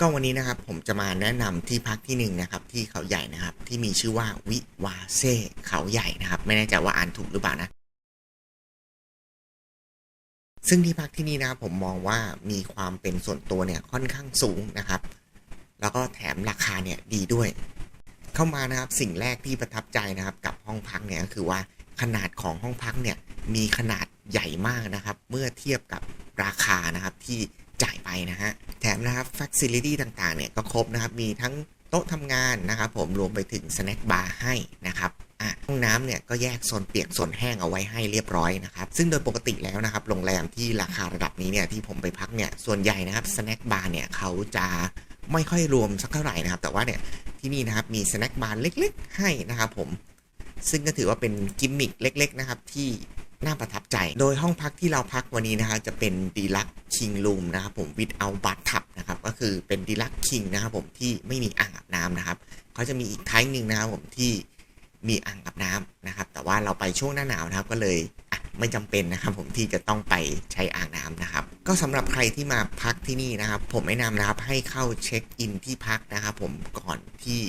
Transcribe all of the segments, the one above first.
ก็วันนี้นะครับผมจะมาแนะนำที่พักที่หนึ่งนะครับที่เขาใหญ่นะครับที่มีชื่อว่าวิวาเซ่เขาใหญ่นะครับ ไม่แน่ใจว่าอ่านถูกหรือเปล่านะ ซึ่งที่พักที่นี่นะครับผมมองว่ามีความเป็นส่วนตัวเนี่ยค่อนข้างสูงนะครับ แล้วก็แถมราคาเนี่ยดีด้วย เข้ามานะครับสิ่งแรกที่ประทับใจนะครับกับห้องพักเนี่ยก็คือว่าขนาดของห้องพักเนี่ยมีขนาดใหญ่มากนะครับ เมื่อเทียบกับราคานะครับที่ จ่ายไปนะฮะ แถมนะครับฟั c ซิลิตี้ต่างๆเนี่ยก็ครบนะครับ มีทั้งโต๊ะทำงานนะครับผมรวมไปถึงสแน็คบาร์ให้นะครับอะห้องน้ำเนี่ยก็แยกโซนเปียกโซนแห้งเอาไว้ให้เรียบร้อยนะครับ ซึ่งโดยปกติแล้วนะครับโรงแรมที่ราคาระดับนี้เนี่ยที่ผมไปพักเนี่ยส่วนใหญ่นะครับสแน็คบาร์เนี่ยเขาจะไม่ค่อยรวมสักเท่าไหร่นะครับ แต่ว่าเนี่ยที่นี่นะครับมีสแน็คบาร์เล็กๆ ให้นะครับผมซึ่งก็ถือว่าเป็นกิมมิคเล็ก ๆ นะครับที่ น่าประทับใจ โดยห้องพักที่เราพักวันนี้นะครับจะเป็นดีลักคิงรูมนะครับผมวิดเอาบัตทับนะครับก็คือเป็นดีลักคิงนะครับผมที่ไม่มีอ่างอาบน้ำนะครับเขาจะมีอีกท้ายหนึ่งนะครับผมที่มีอ่างอาบน้ำนะครับ แต่ว่าเราไปช่วงหน้าหนาวนะครับก็เลยไม่จำเป็นนะครับผมที่จะต้องไปใช้อ่างน้ำนะครับ ก็สำหรับใครที่มาพักที่นี่นะครับ ผมแนะนำนะครับให้เข้าเช็คอินที่พักนะครับผมก่อนที่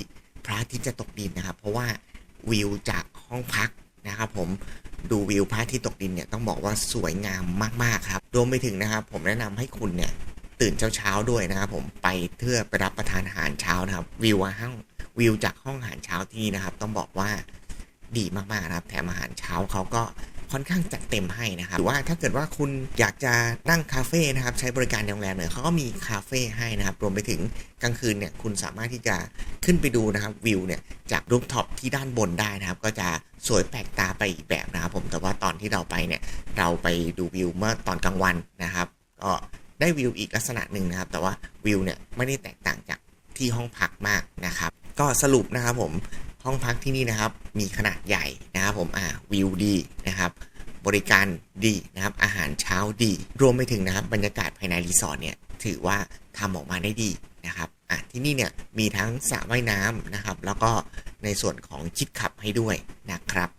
พระอาทิตย์จะตกดินนะครับ เพราะว่าวิวจากห้องพักนะครับ ผม ดูวิวพระอาทิตย์ตกดินเนี่ยต้องบอกว่าสวยงามมากๆครับรวมไปถึงนะครับ ผมแนะนำให้คุณเนี่ยตื่นเช้าๆด้วยนะครับผมไปเพื่อไปรับประทานอาหารเช้านะครับวิวห้องวิวจากห้องอาหารเช้าที่นี่นะครับ ต้องบอกว่าดีมากๆนะครับ แถมอาหารเช้าเขาก็ ค่อนข้างจัดเต็มให้นะครับหรือว่าถ้าเกิดว่าคุณอยากจะนั่งคาเฟ่นะครับใช้บริการในโรงแรมเนี่ยเขาก็มีคาเฟ่ให้นะครับรวมไปถึงกลางคืนเนี่ยคุณสามารถที่จะขึ้นไปดูนะครับวิวเนี่ยจากรูปท็อปที่ด้านบนได้นะครับ ก็จะสวยแปลกตาไปอีกแบบนะครับผมแต่ว่าตอนที่เราไปเนี่ยเราไปดูวิวเมื่อตอนกลางวันนะครับก็ได้วิวอีกลักษณะหนึ่งนะครับ แต่ว่าวิวเนี่ยไม่ได้แตกต่างจากที่ห้องพักมากนะครับ ก็สรุปนะครับผมห้องพักที่นี่นะครับ มีขนาดใหญ่นะครับผมอ่าวิวดี บริการดีนะครับ อาหารเช้าดี รวมไปถึงนะครับบรรยากาศภายในรีสอร์ทเนี่ยถือว่าทำออกมาได้ดีนะครับอะที่นี่เนี่ยมีทั้งสระว่ายน้ำนะครับ แล้วก็ในส่วนของคิดขับให้ด้วยนะครับ